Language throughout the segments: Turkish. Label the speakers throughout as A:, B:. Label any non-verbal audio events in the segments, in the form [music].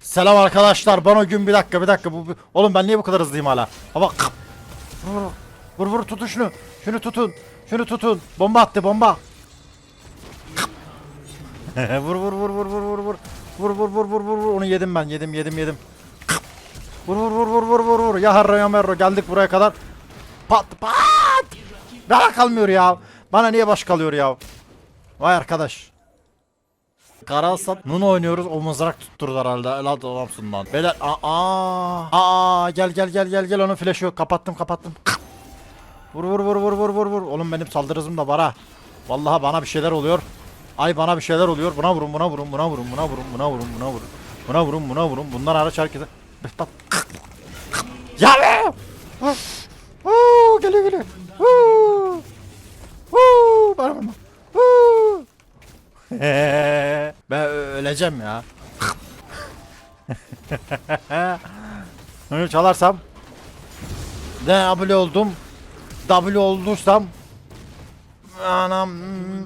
A: Selam arkadaşlar. Bana gün bir dakika bir dakika. Bu, bu- Oğlum ben niye bu kadar hızlıyım hala? Hava kap. Vur vur vur tutun şunu. Şunu tutun. Şunu tutun. Bomba attı bomba. vur vur vur vur vur vur vur. Vur vur vur vur vur vur. Onu yedim ben. Yedim yedim yedim. Vur vur vur vur vur vur vur. Ya harro ya merro geldik buraya kadar. Pat pat. Bana kalmıyor ya. Bana niye baş kalıyor ya? Vay arkadaş. Karasat Nuno oynuyoruz. O mızrak tutturdu herhalde. Helal adamsın lan. Beyler aa aa gel gel gel gel gel onun flaşı yok. Kapattım kapattım. Vur vur vur vur vur vur vur. Oğlum benim saldırı hızım da var ha. Vallahi bana bir şeyler oluyor. Ay bana bir şeyler oluyor. Buna vurun buna vurun buna vurun buna vurun buna vurun buna vurun. Buna vurun buna vurun. Bunlar hariç herkese. Ya be! Huu, geliyor geliyor. Huu! Huu, bana vurma. Huu! [laughs] öleceğim ya. Bunu çalarsam W oldum. W oldursam Anam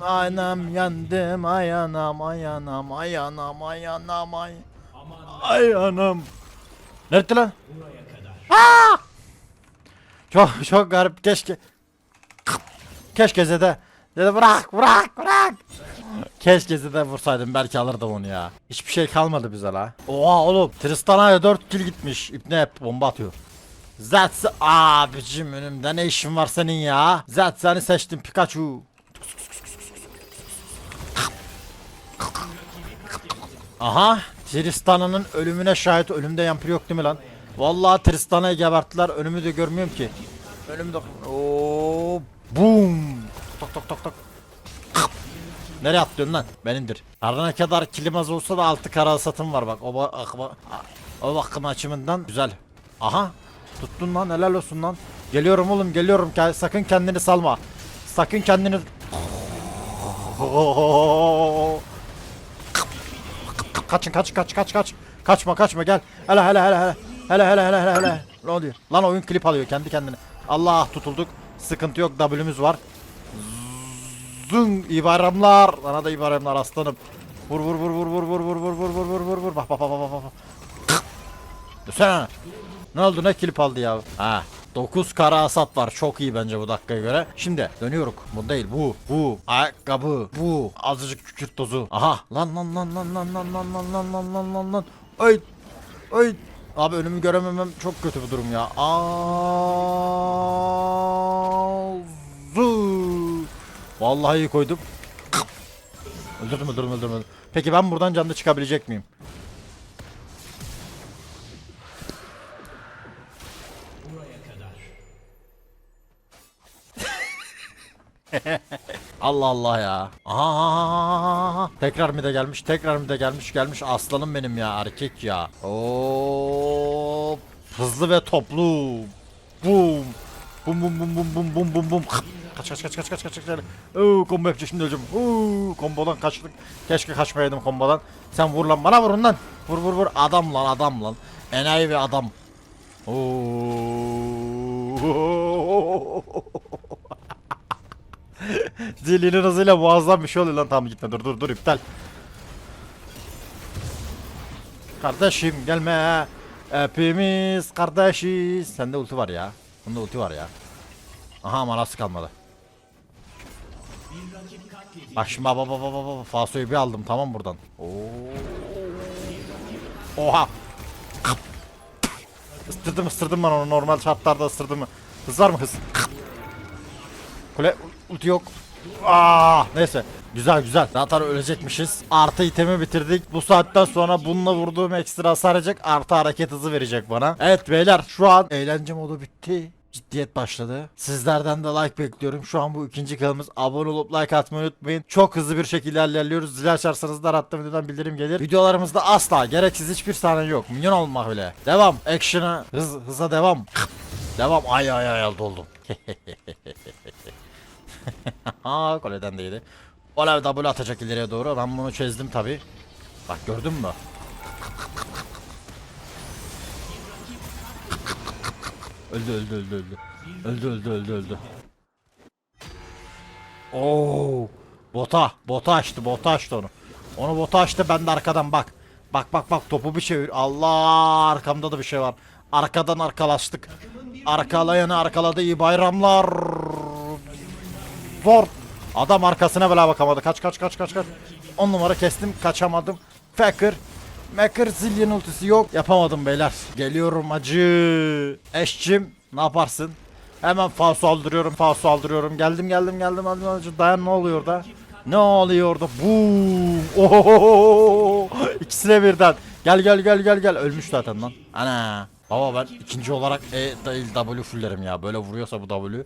A: anam yandım ay anam ay anam ay anam ay anam ay Ay anam Nerede lan? Aa! Çok çok garip keşke Keşke Zede Zede bırak bırak bırak Keşke Zede vursaydım belki alırdım onu ya. Hiçbir şey kalmadı bize la. Oha oğlum. Tristana'ya 4 kill gitmiş. İpne hep bomba atıyor. Zats abicim önümde ne işin var senin ya? Zats seni seçtim Pikachu. Aha Tristana'nın ölümüne şahit ölümde yampir yok değil mi lan? Vallahi Tristana'yı geberttiler önümü de görmüyorum ki. Önümde Oo, boom. Tok tok tok tok Nereye atlıyorsun lan? Benimdir. Her ne kadar kilim az olsa da altı kara satım var bak. O, ba- akma- o bakım açımından güzel. Aha. Tuttun lan helal olsun lan. Geliyorum oğlum geliyorum. Gel, sakın kendini salma. Sakın kendini... Kaçın kaç kaç kaç kaç. Kaçma kaçma gel. Hele hele hele. Hele hele hele hele hele. Ne oluyor? Lan oyun klip alıyor kendi kendine. Allah tutulduk. Sıkıntı yok W'müz var. Zung iyi bayramlar. Sana da iyi aslanım. Vur vur vur vur vur vur vur vur vur vur vur vur vur. Bak bak bak bak bak. Düşsene. Ne oldu ne klip aldı ya? Ha. 9 kara asat var. Çok iyi bence bu dakikaya göre. Şimdi dönüyoruz. Bu değil bu. Bu. Ayakkabı. Bu. Azıcık kükürt tozu. Aha. Lan lan lan lan lan lan lan lan lan lan lan lan lan. Ay. Ay. Abi önümü görememem çok kötü bir durum ya. Azu. Vallahi iyi koydum. Öldürdüm öldürdüm öldürdüm. Peki ben buradan canlı çıkabilecek miyim? [laughs] Allah Allah ya. Aha. Tekrar mı da gelmiş? Tekrar mı da gelmiş? Gelmiş aslanım benim ya erkek ya. Oo! Hızlı ve toplu. Boom. Bum bum bum bum bum bum bum bum. Kaç kaç kaç kaç kaç kaç kaç. Oo combo yapacak şimdi öleceğim. Oo kombodan kaçtık. Keşke kaçmayaydım kombodan. Sen vur lan bana vurun lan. Vur vur vur adam lan adam lan. Enayi bir adam. Oo. [laughs] Zilinin hızıyla muazzam bir şey oluyor lan tamam gitme dur dur dur iptal. Kardeşim gelme. Hepimiz kardeşiz. Sende ulti var ya. Bunda ulti var ya. Aha manası kalmadı. Bak şimdi baba baba baba Faso'yu bir aldım tamam buradan. Oo. Oha. Isırdım ısırdım ben onu normal şartlarda ısırdım. Hız var mı hız? Kule ulti yok. Aa, neyse. Güzel güzel. Zaten ölecekmişiz. Artı itemi bitirdik. Bu saatten sonra bununla vurduğum ekstra hasar edecek. Artı hareket hızı verecek bana. Evet beyler şu an eğlence modu bitti. Ciddiyet başladı. Sizlerden de like bekliyorum. Şu an bu ikinci kanalımız. Abone olup like atmayı unutmayın. Çok hızlı bir şekilde ilerliyoruz. Zil açarsanız da attığım videodan bildirim gelir. Videolarımızda asla gereksiz hiçbir sahne yok. Minyon olmak bile. Devam. Action'a hız, hıza devam. Devam. Ay ay ay doldum. [laughs] Ha goleden değdi. Olev double atacak ileriye doğru. Ben bunu çözdüm tabi. Bak gördün mü? Öldü öldü öldü öldü. Öldü öldü öldü öldü. Oo! Bota, bota açtı, bota açtı onu. Onu bota açtı ben de arkadan bak. Bak bak bak topu bir çevir. Allah arkamda da bir şey var. Arkadan arkalaştık. Arkalayanı arkaladı iyi bayramlar. Zor. Adam arkasına bile bakamadı. Kaç kaç kaç kaç kaç. 10 numara kestim kaçamadım. Faker. Maker zillion ultisi yok. Yapamadım beyler. Geliyorum acı. Eşçim ne yaparsın? Hemen falso aldırıyorum falso aldırıyorum. Geldim geldim geldim geldim. acı. Dayan ne oluyor orada? Ne oluyor orada? Boom. [laughs] Ohohoho. İkisine birden. Gel gel gel gel gel. Ölmüş zaten lan. Ana. Baba ben ikinci olarak E değil W fullerim ya. Böyle vuruyorsa bu W.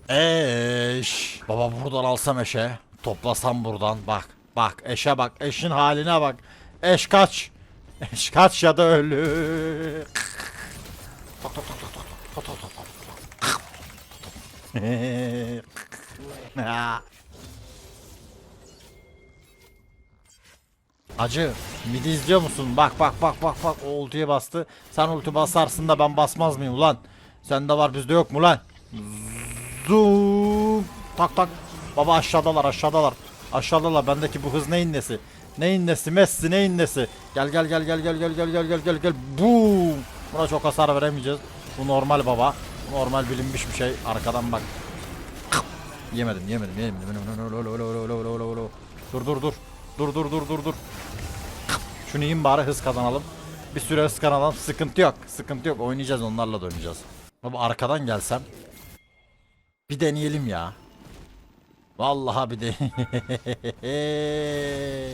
A: Eş. Baba buradan alsam eşe. Toplasam buradan. Bak. Bak eşe bak. Eşin haline bak. Eş kaç. Kaç ya da ölü. Acı midi izliyor musun? Bak bak bak bak bak o ultiye bastı. Sen ulti basarsın da ben basmaz mıyım ulan? Sende var bizde yok mu lan? Zoom. Tak tak. Baba aşağıdalar aşağıdalar. Aşağıdalar bendeki bu hız neyin nesi? Neyin nesi? Messi neyin nesi? Gel gel gel gel gel gel gel gel gel gel gel. Boom. Buna çok hasar veremeyeceğiz. Bu normal baba. Bu normal bilinmiş bir şey. Arkadan bak. Yemedim yemedim yemedim. Dur dur dur. Dur dur dur dur dur. Şunu yiyin bari hız kazanalım. Bir süre hız kazanalım. Sıkıntı yok. Sıkıntı yok. Oynayacağız onlarla da oynayacağız. Baba arkadan gelsem. Bir deneyelim ya. Vallahi bir de.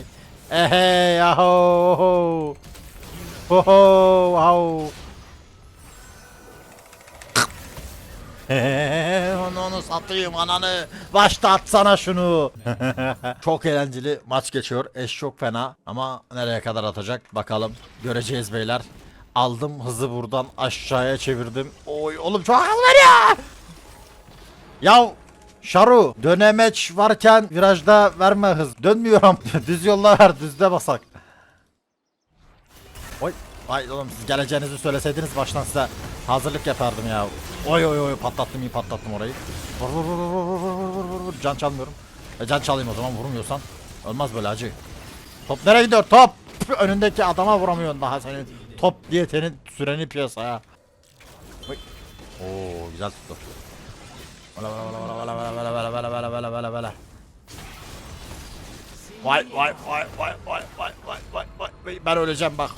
A: [laughs] Ehe yahu. Ho ho onu onu satayım ananı. Başta atsana şunu. [laughs] çok eğlenceli maç geçiyor. Eş çok fena ama nereye kadar atacak bakalım. Göreceğiz beyler. Aldım hızı buradan aşağıya çevirdim. Oy oğlum çok hız var ya. Şaru dönemeç varken virajda verme hız. Dönmüyorum. [laughs] Düz yolla ver düzde basak. Oy. Ay oğlum siz geleceğinizi söyleseydiniz baştan size hazırlık yapardım ya. Oy oy oy patlattım iyi patlattım orayı. Vur vur vur vur vur vur vur can çalmıyorum. E can çalayım o zaman vurmuyorsan. Olmaz böyle acı. Top nereye gidiyor top? [laughs] Önündeki adama vuramıyorsun daha senin. Top diye senin süreni piyasaya. Oy. Oo güzel tuttu. Vela vela vela vela vela vela vela vela vela vela vela. Vay vay vay vay vay vay vay vay vay ben öleceğim bak.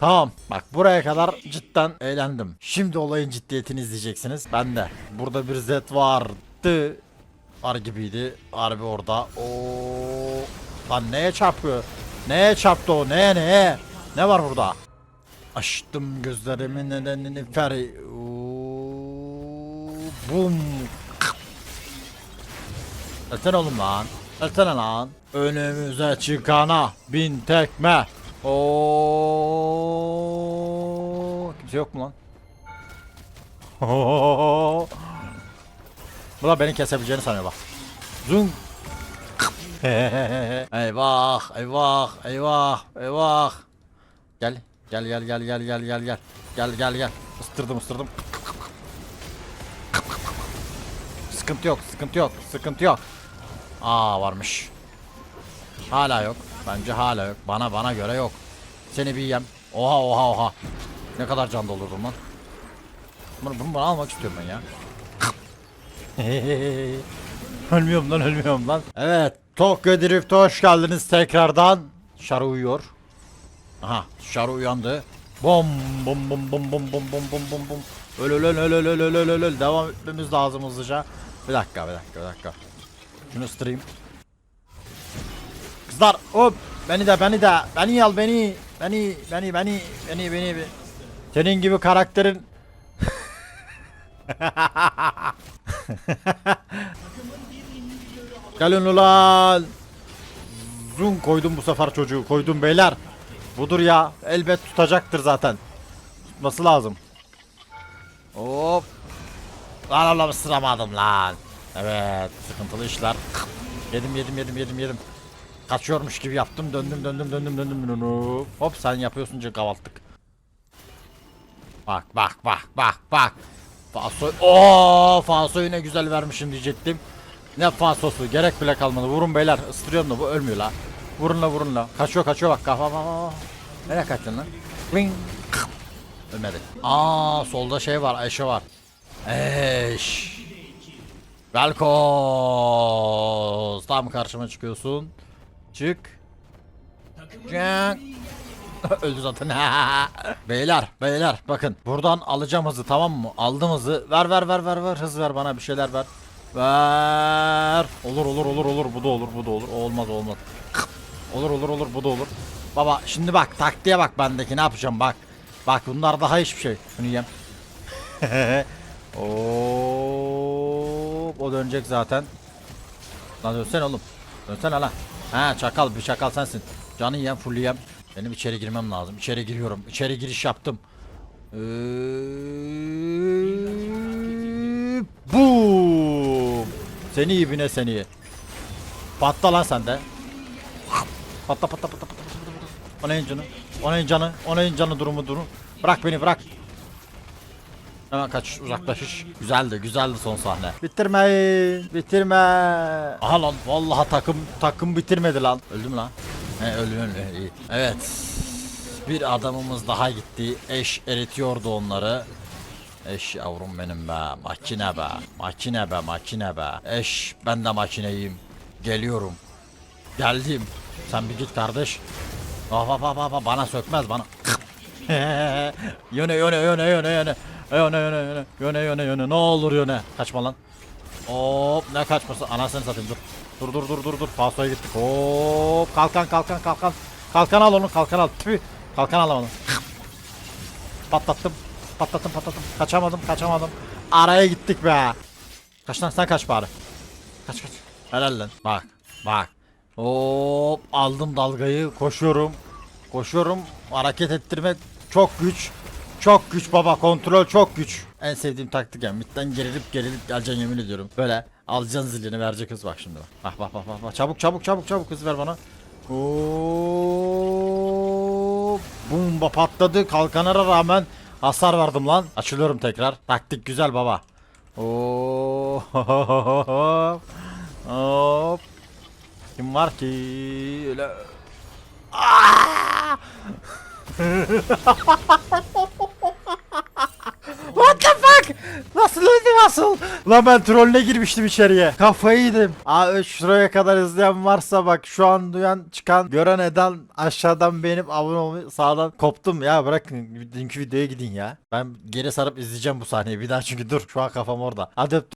A: Tamam bak buraya kadar cidden eğlendim. Şimdi olayın ciddiyetini izleyeceksiniz. Ben de. Burada bir Z vardı. Var gibiydi. Harbi orada. Oo. Lan neye çarpıyor? Neye çarptı o? Neye neye? Ne var burada? Açtım gözlerimin nedenini feri. Bum. Ölsene oğlum lan. Ölsene lan. Önümüze çıkana bin tekme. Oo. Kimse yok mu lan? Bu da beni kesebileceğini sanıyor bak. Zoom. [laughs] eyvah, eyvah, eyvah, eyvah. Gel, gel, gel, gel, gel, gel, gel, gel. Gel, gel, gel. Istırdım, ıstırdım. Sıkıntı yok, sıkıntı yok, sıkıntı yok. Aa varmış. Hala yok. Bence hala yok. Bana bana göre yok. Seni bir yem. Oha oha oha. Ne kadar can doldurdum lan. Bunu, bunu bana almak istiyorum ben ya. [laughs] ölmüyorum lan ölmüyorum lan. Evet. Tokyo Drift'e hoş geldiniz tekrardan. Şarı uyuyor. Aha Şarı uyandı. Bom bom bom bom bom bom bom bom bom bom. Öl öl öl öl öl öl öl öl öl. Devam etmemiz lazım hızlıca. Bir dakika bir dakika bir dakika. Şunu ıstırayım. Kızlar hop beni de beni de beni al beni beni beni beni beni beni beni. Senin gibi karakterin [laughs] Gelin ulan Zoom koydum bu sefer çocuğu koydum beyler Budur ya elbet tutacaktır zaten Tutması lazım Hop Lan oğlum ısıramadım lan Evet sıkıntılı işler Yedim yedim yedim yedim yedim Kaçıyormuş gibi yaptım döndüm döndüm döndüm döndüm döndüm. Hop sen yapıyorsun çünkü kahvaltık. Bak bak bak bak bak. Fasoy. Oo fasoyu ne güzel vermişim diyecektim. Ne fasosu gerek bile kalmadı. Vurun beyler. Isırıyorum da bu ölmüyor la. Vurun la vurun la. Kaçıyor kaçıyor bak kafa kafa. Nereye kaçtın lan? Ring. Ölmedi. Aa solda şey var Eşe var. Eş. Velkoz. Tam karşıma çıkıyorsun. Çık. Çık. [laughs] Öldü zaten. [laughs] beyler, beyler bakın. Buradan alacağım hızı tamam mı? Aldım hızı. Ver ver ver ver ver hız ver bana bir şeyler ver. Ver. Olur olur olur olur bu da olur bu da olur. Olmaz olmaz. Olur olur olur bu da olur. Baba şimdi bak taktiğe bak bendeki ne yapacağım bak. Bak bunlar daha hiçbir şey. Şunu yem. [laughs] Hop, o dönecek zaten. Lan dönsene oğlum. Dönsene lan. Ha çakal bir çakal sensin. Canı yem full yem. Benim içeri girmem lazım. İçeri giriyorum. İçeri giriş yaptım. Ee, Boom. Seni ibine seni. Patla lan sen de. Patla patla patla patla patla. patla. O neyin canı? O neyin canı? O neyin canı durumu durum. Bırak beni bırak. Hemen kaç uzaklaşış. Güzeldi güzeldi son sahne. Bitirmeyin. Bitirme. Aha lan vallahi takım takım bitirmedi lan. Öldü mü lan? He öldü öldü iyi. Evet. Bir adamımız daha gitti. Eş eritiyordu onları. Eş yavrum benim be. Makine be. Makine be makine be. Eş ben de makineyim. Geliyorum. Geldim. Sen bir git kardeş. Bak bak bak bak, bak bana sökmez bana. [laughs] yöne yöne yöne yöne yöne. Yöne yöne yöne. Yöne yöne yöne. Ne olur yöne. Kaçma lan. Hop ne kaçması anasını satayım dur. Dur dur dur dur dur. Pasoya gittik. Hop kalkan kalkan kalkan. Kalkan al onu kalkan al. Tüh. Kalkan alamadım. Patlattım. Patlattım patlattım. Kaçamadım kaçamadım. Araya gittik be. Kaç lan sen kaç bari. Kaç kaç. Helal lan. Bak bak. Hop aldım dalgayı koşuyorum. Koşuyorum. Hareket ettirme çok güç. Çok güç baba kontrol çok güç. En sevdiğim taktik yani midden gerilip gerilip geleceksin yemin ediyorum. Böyle alacaksın zilini verecek kız bak şimdi bak. Bak bak bak bak. Çabuk çabuk çabuk çabuk kız ver bana. Hop. Bomba patladı kalkanara rağmen hasar verdim lan. Açılıyorum tekrar. Taktik güzel baba. Hop. [laughs] Hop. Kim var ki? Öyle. Aa! [laughs] What the fuck? Nasıl öldü nasıl? Lan ben trolle girmiştim içeriye. Kafayı yedim. Aa şuraya kadar izleyen varsa bak şu an duyan çıkan gören eden aşağıdan beğenip abone olmayı sağdan koptum ya bırakın dünkü videoya gidin ya. Ben geri sarıp izleyeceğim bu sahneyi bir daha çünkü dur şu an kafam orada. Hadi öptüm.